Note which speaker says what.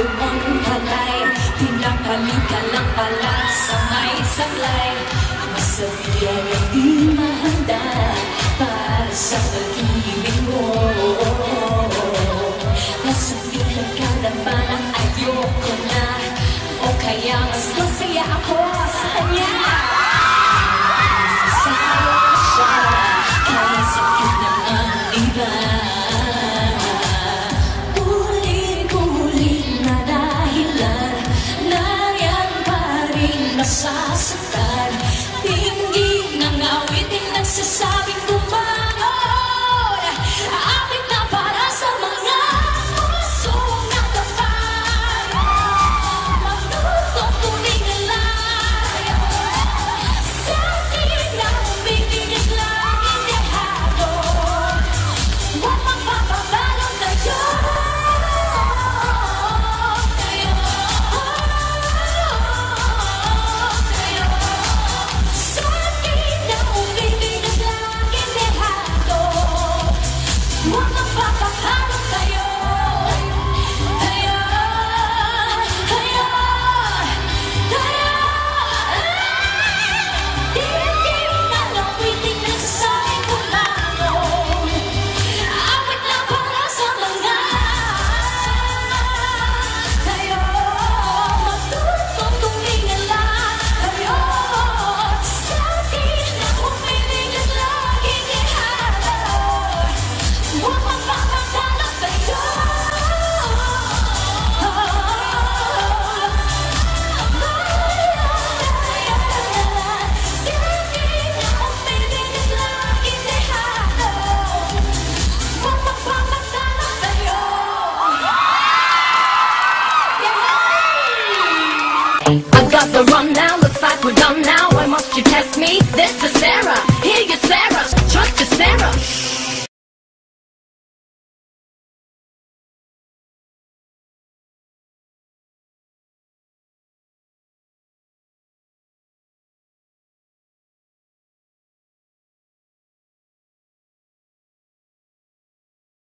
Speaker 1: lumang palay Pinapalit ka lang pala sa may saklay Masabihan ang di mahanda Para sa pag-ibig mo. Masabihan ka na parang ayoko na. O kaya mas masaya ako sa kanya. Sasaya siya Kaya sa akin na ang
Speaker 2: iba. Yes, the run now, looks like we're done now Why must you test me? This is